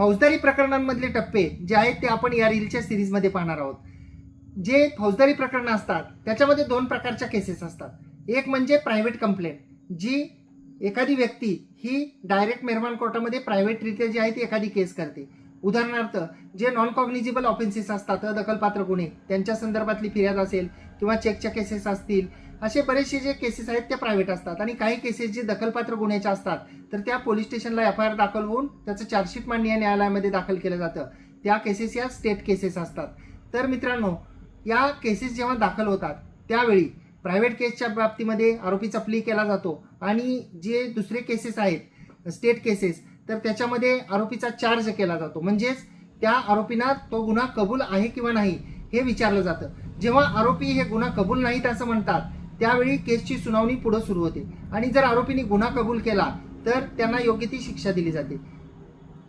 फौजदारी प्रकरणांमधले टप्पे जे आहेत ते आपण या रीलच्या सिरीजमध्ये पाहणार आहोत. जे फौजदारी प्रकरणं असतात त्याच्यामध्ये दोन प्रकारच्या केसेस असतात. एक म्हणजे प्रायव्हेट कंप्लेंट जी एखादी व्यक्ती ही डायरेक्ट मेहरबान कोर्टामध्ये प्रायव्हेटरित्या जी आहे ती एखादी केस करते. उदाहरणार्थ जे नॉन कॉग्निजिबल ऑफेन्सेस असतात दखलपात्र गुन्हे त्यांच्या संदर्भातली फिर्याद असेल किंवा चेकच्या केसेस असतील असे बरेचसे जे केसेस आहेत त्या प्रायव्हेट असतात. आणि काही केसेस जे दखलपात्र गुन्ह्याच्या असतात तर त्या पोलीस स्टेशनला एफ आय आर दाखल होऊन त्याचं चार्जशीट मांडणी या न्यायालयामध्ये दाखल केलं जातं. त्या केसेस या स्टेट केसेस असतात. तर मित्रांनो या केसेस जेव्हा दाखल होतात त्यावेळी प्रायव्हेट केसच्या बाबतीमध्ये आरोपीचा प्ली केला जातो. आणि जे दुसरे केसेस आहेत स्टेट केसेस तर त्याच्यामध्ये आरोपीचा चार्ज केला जातो. म्हणजेच त्या आरोपींना तो गुन्हा कबूल आहे किंवा नाही हे विचारलं जातं. जेव्हा आरोपी हे गुन्हा कबूल नाहीत असं म्हणतात त्यावेळी केसची सुनावणी पुढे सुरू होते. आणि जर आरोपींनी गुन्हा कबूल केला तर त्यांना योग्य ती शिक्षा दिली जाते.